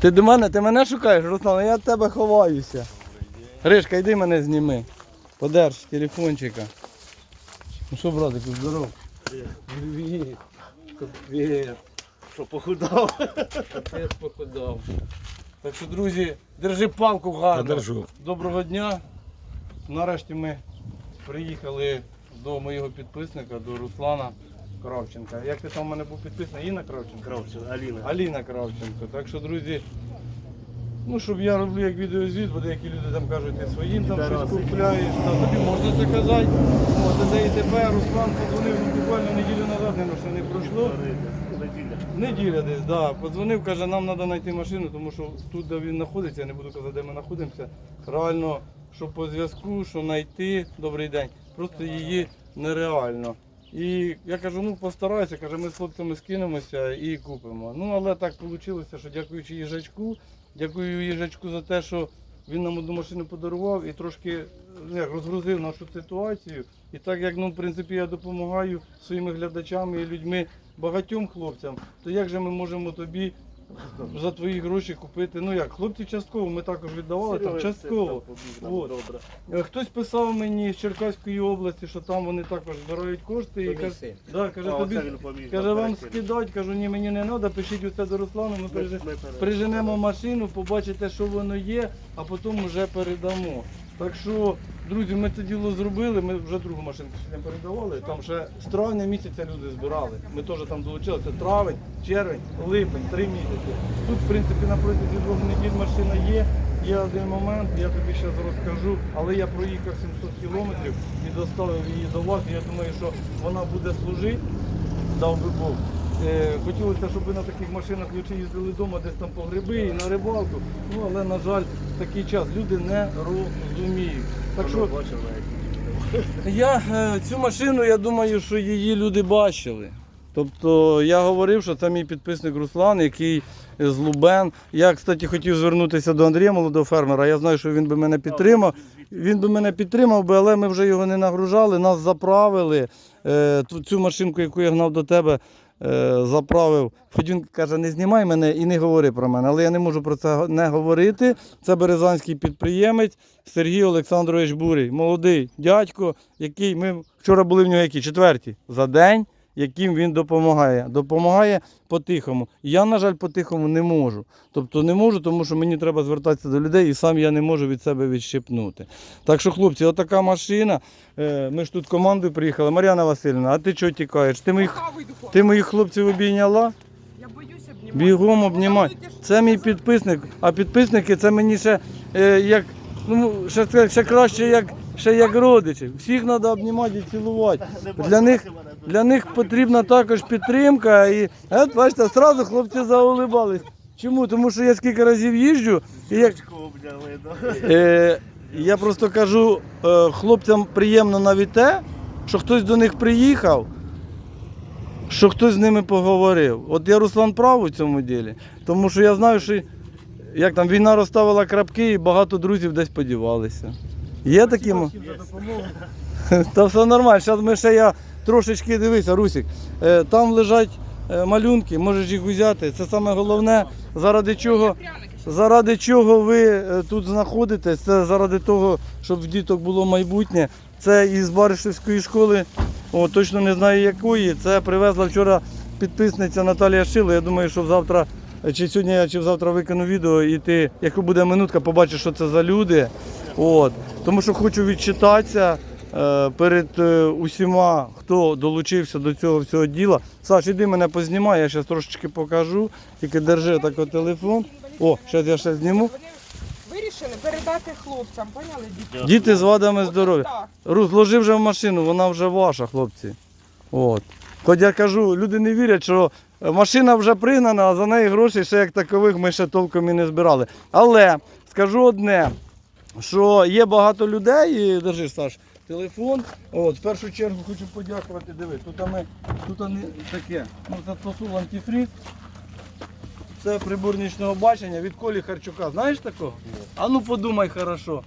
Ти до мене, ти мене шукаєш, Руслан, я від тебе ховаюся. Гришка, йди мене зніми. Подерж телефончика. Ну що, братику, здоров. Привіт. Привіт. Що похудав? Капець похудав. Так що, друзі, держи палку гарно. Я держу. Доброго дня. Нарешті ми приїхали до моєго підписника, до Руслана Кравченка. Як ти там у мене був підписаний? Інна Кравченка? Кравчик, Аліна. Аліна Кравченко. Так що, друзі, ну, щоб я роблю як відеозвіт, бо деякі люди там кажуть, ти своїм там щось купляєш, та тобі можна це казати. От, де і тебе Руслан подзвонив ну, буквально неділю назад, не, що не пройшло. Неділя. Неділя десь, да. Подзвонив, каже, нам треба знайти машину, тому що тут, де він знаходиться, я не буду казати, де ми знаходимося. Реально, що по зв'язку, що знайти, добрий день, просто її нереально. І я кажу, ну постарайся, каже, ми з хлопцями скинемося і купимо. Ну, але так вийшло, що дякуючи їжачку, дякую їжачку за те, що він нам одну машину подарував і трошки ну, як, розгрузив нашу ситуацію. І так як ну, в принципі, я допомагаю своїми глядачами і людьми багатьом хлопцям, то як же ми можемо тобі за твої гроші купити? Ну як, хлопці частково, ми також віддавали, там частково. це От. Добре. Е, Хтось писав мені з Черкаської області, що там вони також збирають кошти і каже, да, каже, А, тобі оце він поміг каже, нам вам скидать, кажу, ні, мені не треба, пишіть усе до Руслана, ми Ми- переж- ми пере- приженемо машину, побачите, що воно є, а потім вже передамо. Так що, друзі, ми це діло зробили, ми вже другу машинку ще передавали. Там ще з травня місяця люди збирали. Ми теж там долучилися. Травень, червень, липень, три місяці. Тут, в принципі, на протязі двох неділь машина є. Є один момент, я тобі зараз розкажу, але я проїхав 700 кілометрів і доставив її до вас. Я думаю, що вона буде служити, дав би Бог. Е, Хотілося, щоб ви на таких машинах ключі їздили вдома, десь там по гриби і на рибалку. Ну але на жаль, такий час люди не розуміють. Так що я е, цю машину, я думаю, що її люди бачили. Тобто я говорив, що це мій підписник Руслан, який з Лубен. Я, кстати, хотів звернутися до Андрія, молодого фермера. Я знаю, що він би мене підтримав. Він би мене підтримав, би, але ми вже його не нагружали, нас заправили. Е, цю машинку, яку я гнав до тебе, заправив. Хоч він каже, не знімай мене і не говори про мене. Але я не можу про це не говорити. Це березанський підприємець Сергій Олександрович Бурий. Молодий дядько, який ми вчора були в нього які четверті за день. Яким він допомагає. Допомагає по-тихому. Я, на жаль, по-тихому не можу. Тобто не можу, тому що мені треба звертатися до людей і сам я не можу від себе відщепнути. Так що, хлопці, отака машина. Е, Ми ж тут командою приїхали. Мар'яна Васильівна, а ти чого тікаєш? Ти моїх, ти моїх хлопців обійняла? Я боюсь обнімати. Бігом обнімай. Це мій підписник, а підписники це мені ще е, як ну, ще, ще краще, як, ще як родичі. Всіх треба обнімати і цілувати. Для них, для них потрібна також підтримка. І от, бачите, одразу хлопці заулибались. Чому? Тому що я скільки разів їжджу, і як? Е, я просто кажу, е, хлопцям приємно навіть те, що хтось до них приїхав, що хтось з ними поговорив. От я Руслан прав у цьому ділі, тому що я знаю, що як там війна розставила крапки і багато друзів десь подівалися. Є такі. мо- Та все нормально. Зараз ми ще я трошечки дивися, Русік. Е, Там лежать е, малюнки, можеш їх взяти. Це саме головне, заради чого. Заради чого ви е, тут знаходитесь? Це заради того, щоб в діток було майбутнє. Це із Баришівської школи, о, точно не знаю якої. Це привезла вчора підписниця Наталія Шило. Я думаю, що завтра, чи сьогодні, я, чи завтра викину відео, і ти, якщо буде минутка, побачиш, що це за люди. От. Тому що хочу відчитатися е, перед е, усіма, хто долучився до цього всього діла. Саш, іди мене познімай, я зараз трошечки покажу. Тільки держи так телефон. О, зараз я ще зніму. Вони вирішили передати хлопцям, поняли? Діти? Діти з вадами здоров'я. Рус, ложи вже в машину, вона вже ваша, хлопці. От. Хоч я кажу, люди не вірять, що машина вже пригнана, а за неї грошей ще як такових ми ще толком і не збирали. Але скажу одне, що є багато людей, і держи, Саш, телефон. От, в першу чергу хочу подякувати. Диви, тут ми тут вони таке. Ну, це посул антифріз. Це прибор нічного бачення від Колі Харчука. Знаєш такого? А ну подумай хорошо.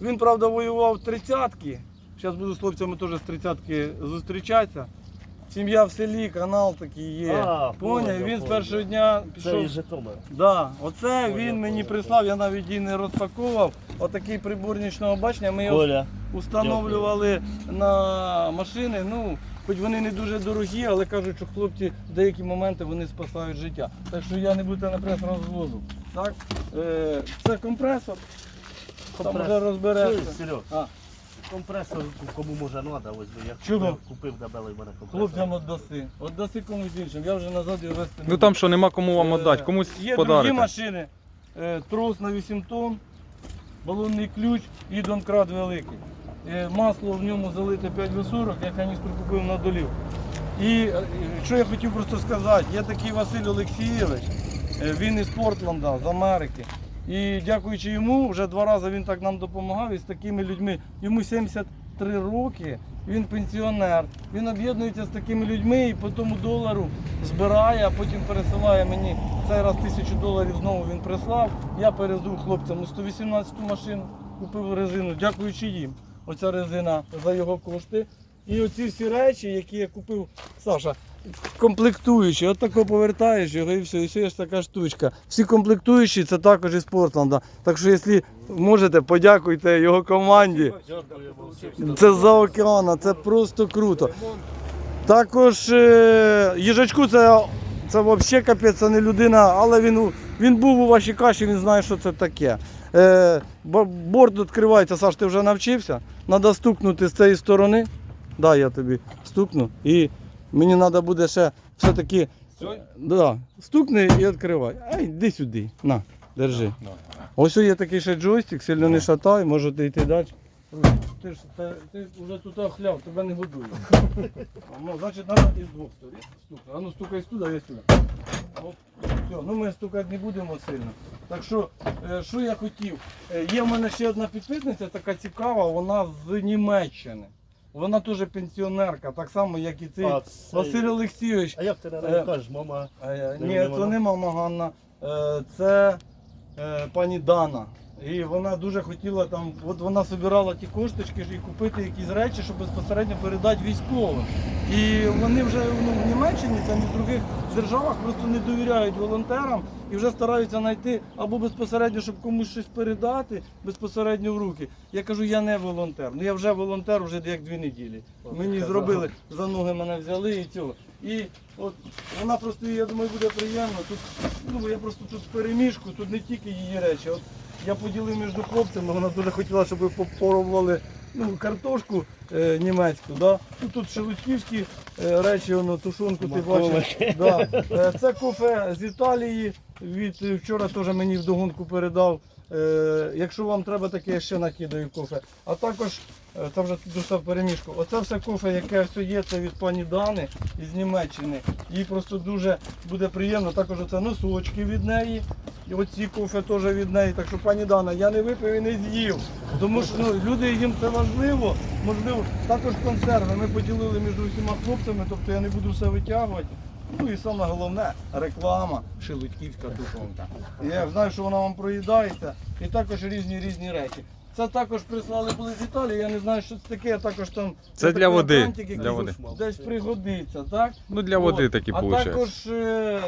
Він, правда, воював в тридцятки. Зараз буду з хлопцями теж з тридцятки зустрічатися. Сім'я в селі, канал такий є. А, Поняв, поняв, він з поняв. першого дня Це пішов. із Житомира. Да, оце він мені поняв, прислав, я навіть її не розпаковував. Отакий прибор нічного бачення. Ми його Коля. установлювали на машини. Ну, хоч вони не дуже дорогі, але кажуть, що хлопці в деякі моменти вони спасають життя. Так що я не буду на прес розвозу. Так? Е, це компресор. Там вже розберешся. Чуєш, Серег, А, компресор кому може треба, ось би я Чого? купив, купив дебелий в мене компресор. хлопцям віддаси. Віддаси комусь іншим. Я вже назад його вести не Ну там що, нема кому вам Е, віддати, комусь Є подарити. другі машини. Е, Трос на 8 тонн, балонний ключ і донкрат великий. Е, Масло в ньому залите 5 В40, я каністру купив на долів. І е, що я хотів просто сказати, є такий Василь Олексійович, е, він із Портленда, з Америки. І дякуючи йому, вже два рази він так нам допомагав і з такими людьми. Йому 73 роки, він пенсіонер. Він об'єднується з такими людьми і по тому долару збирає, а потім пересилає мені. Цей раз тисячу доларів знову він прислав. Я перезув хлопцям у 118 машину, купив резину, дякуючи їм. Оця резина за його кошти. І оці всі речі, які я купив, Саша, комплектуючі, от тако повертаєш його і все, і все ж така штучка. Всі комплектуючі це також із Портланда. Так що, якщо можете, подякуйте його команді. Це за океана, це просто круто. Також е, їжачку це, це взагалі капець, це не людина, але він, він був у вашій каші, він знає, що це таке. Е, борт відкривається, Саш, ти вже навчився. Треба стукнути з цієї сторони. Да, я тобі стукну. І мені треба буде ще все-таки. Да, стукни і відкривай. Ай, йди сюди. На, держи. Ось є такий ще джойстик, сильно не шатай, можете йти далі. Ти ж та- ти вже тут хляв, тебе не годую. Ну, значить, треба із двох сторін. Стукай. А ну стукай сюди, я сюди. Оп, все, ну ми стукати не будемо сильно. Так що, е, що я хотів? Е, Є в мене ще одна підписниця, така цікава, вона з Німеччини. Вона теж пенсіонерка, так само, як і цей А, це- Василь Олексійович. А як ти Е, не кажеш, мама? Е, Не Ні, це не мама Ганна, е, це е, пані Дана. І вона дуже хотіла там, от вона збирала ті кошточки і купити якісь речі, щоб безпосередньо передати військовим. І вони вже ну, в Німеччині, там і в других державах просто не довіряють волонтерам і вже стараються знайти або безпосередньо, щоб комусь щось передати безпосередньо в руки. Я кажу, я не волонтер. Ну я вже волонтер вже як дві неділі. Мені Казав. зробили, за ноги мене взяли і цього. І от вона просто, я думаю, буде приємно. Тут, ну, я просто тут переміжку, тут не тільки її речі. От я поділив між хлопцями, вона дуже хотіла, щоб ви попробували ну, картошку е, німецьку. Да? Ну, тут шелудьківські е, речі, воно, тушонку ти бачиш. Да. Е, це кофе з Італії. Від е, вчора теж мені вдогонку передав. Е, якщо вам треба таке, я ще накидаю кофе. А також е, це вже все переміжку. Оце все кофе, яке все є, це від пані Дани із Німеччини. Їй просто дуже буде приємно. Також оце носочки від неї. І оці кофе теж від неї. Так що, пані Дана, я не випив і не з'їв. Тому що ну, люди їм це важливо. Можливо, також консерви. Ми поділили між усіма хлопцями, тобто я не буду все витягувати. Ну і саме головне реклама шелудьківська тушонка. Я знаю, що вона вам проїдається. І також різні різні речі. Це також прислали були з Італії, я не знаю, що це таке, а також там Це для води, для води. десь пригодиться, так? Ну для води От. такі А виходить. також е,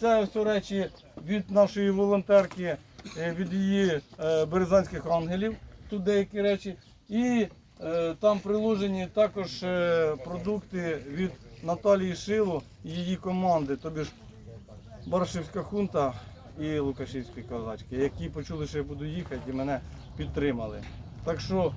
це все речі від нашої волонтерки, е, від її е, березанських ангелів. Тут деякі речі. І е, там приложені також е, продукти від Наталії Шило і її команди, тобі ж Барашівська хунта і Лукашівські козачки, які почули, що я буду їхати і мене підтримали. Так що,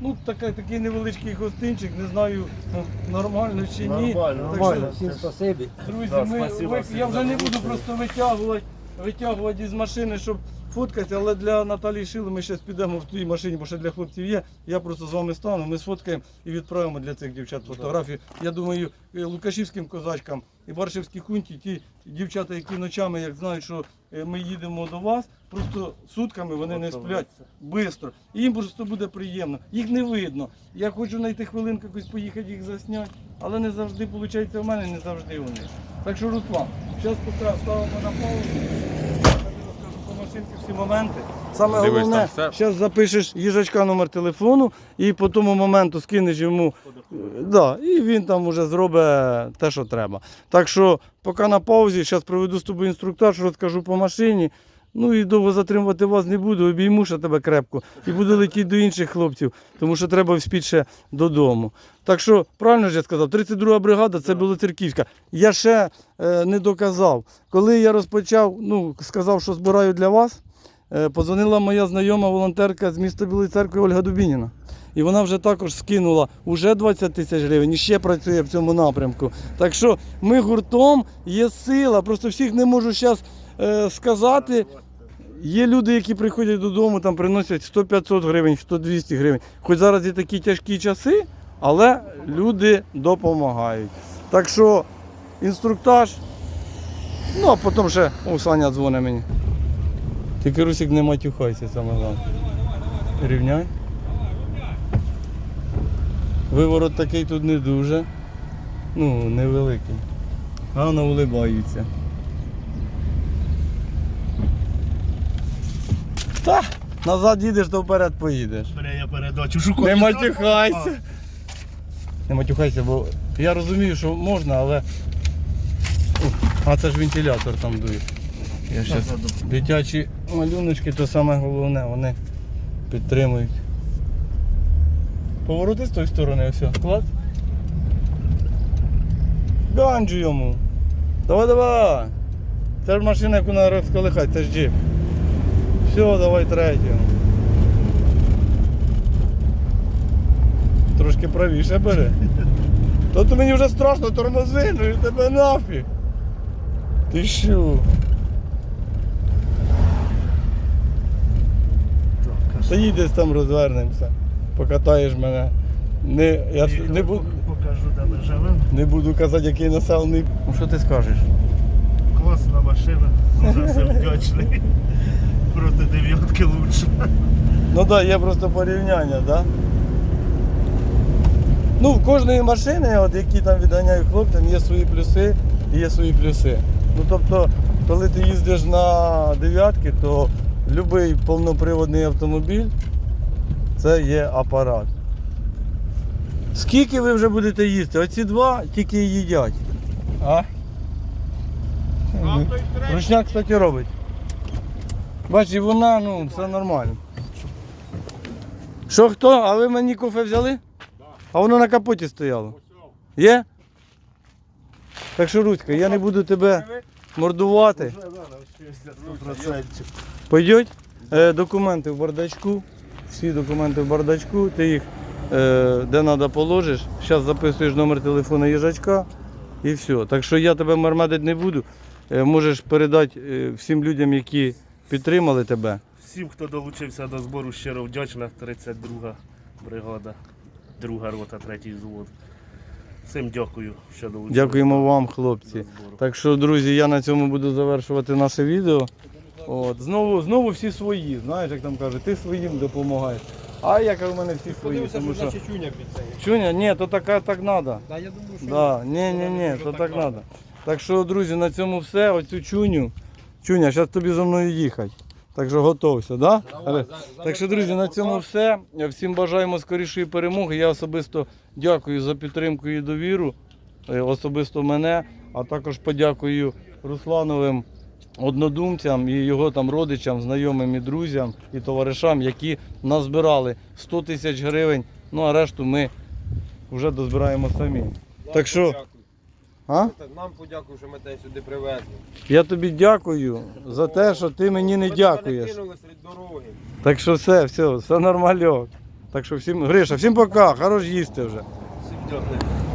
ну така, такий невеличкий гостинчик, не знаю, ну, нормально чи ні. Нормально, Так нормально. що, Всім спасибі. Друзі, Да, ми, спасибо ми, всім я вже не буду просто витягувати, витягувати із машини, щоб фоткати, але для Наталії Шили ми зараз підемо в тій машині, бо ще для хлопців є. Я просто з вами стану, ми сфоткаємо і відправимо для цих дівчат фотографії. Я думаю, е, лукашівським козачкам і Баршівській хунті, ті дівчата, які ночами, як знають, що е, ми їдемо до вас, просто сутками вони не сплять швидко. І їм просто буде приємно. Їх не видно. Я хочу знайти хвилинку якусь поїхати їх засняти, але не завжди виходить в мене, не завжди у них. Так що, Руслан, зараз ставимо на паузу. Машинки всі моменти. Саме Дивись, головне, все. зараз запишеш їжачка номер телефону і по тому моменту скинеш йому. е, Да, і він там уже зробить те, що треба. Так що, поки на паузі, зараз проведу з тобою інструктаж, розкажу по машині. Ну і довго затримувати вас не буду, обійму ще тебе крепко і буду летіти до інших хлопців, тому що треба вспіти ще додому. Так що, правильно ж я сказав, 32 бригада це Білоцерківська. Я ще е, не доказав. Коли я розпочав, ну, сказав, що збираю для вас, е, позвонила моя знайома волонтерка з міста Білої церкви Ольга Дубініна. І вона вже також скинула уже 20 тисяч гривень і ще працює в цьому напрямку. Так що ми гуртом є сила. Просто всіх не можу зараз е, сказати. Є люди, які приходять додому, там приносять 100-500 гривень, 100-200 гривень. Хоч зараз і такі тяжкі часи, але люди допомагають. Так що інструктаж. Ну, а потім ще о, Саня дзвонить мені. Тільки Русик не матюхайся саме головне. Рівняй. Виворот такий тут не дуже. Ну, невеликий. Гарно улибаються. Та, назад їдеш, то вперед поїдеш. Бля, я передачу шукаю. Не матюхайся. Не матюхайся, бо я розумію, що можна, але. А це ж вентилятор там дує. Я щас... Дитячі малюночки то саме головне, вони підтримують. Повороти з тої сторони, все. Клад. Ганджу йому. Давай, давай. Це ж машина, яку треба розколихати, це ж джип. Все, давай третю. Трошки правіше бери. То то мені вже страшно тормози, ну і тебе нафіг. Ти що? Та їдь десь там розвернемося. Покатаєш мене. Не, я ж не, буду, Покажу, де ми живемо. не буду казати, який населений. Ну що ти скажеш? Класна машина. Дуже все вдячний. Проти дев'ятки лучше. Ну так, да, є просто порівняння, так? Да? Ну, в кожної машини, от, які там відганяють хлопцям, є свої плюси і є свої плюси. Ну тобто, коли ти їздиш на дев'ятки, то будь-який повноприводний автомобіль це є апарат. Скільки ви вже будете їсти? Оці два тільки їдять. А? Ручняк, кстати, робить. Бач, і вона, ну, все нормально. Що хто? А ви мені кофе взяли? А воно на капоті стояло. Є? Так що, Руська, я не буду тебе мордувати. Вже, да, навчився 100%. Пойдуть е, документи в бардачку. Всі документи в бардачку, ти їх е, де треба положиш. Зараз записуєш номер телефону їжачка і все. Так що я тебе мармедити не буду. Е, можеш передати е, всім людям, які підтримали тебе. Всім, хто долучився до збору, щиро вдячна. 32 бригада, друга рота, третій взвод. Всім дякую, що долучилися. Дякуємо вам, хлопці. Так що, друзі, я на цьому буду завершувати наше відео. От, знову, знову всі свої, знаєш, як там кажуть, ти своїм допомагаєш. А я кажу, в мене всі свої. Подивися, Тому що що... чуня під це. Чуня, ні, то так, так треба. Да, я думаю, що Да, ні, ні, ні, то так треба. Так що, друзі, на цьому все. Оцю чуню. Чуня, зараз тобі за мною їхати. Так що готовся, да? Давай, за- Так що, друзі, на цьому все. Всім бажаємо скорішої перемоги. Я особисто дякую за підтримку і довіру, е, особисто мене, а також подякую Руслановим однодумцям і його там родичам, знайомим і друзям і товаришам, які назбирали 100 тисяч гривень. Ну а решту ми вже дозбираємо самі. Так що-. А? Нам подякуй, що ми тебе сюди привезли. Я тобі дякую за те, що ти мені не дякуєш. серед дороги. Так що все, все, все нормальок. Так що всім, Гриша, всім пока, хорош їсти вже. Всім дякую.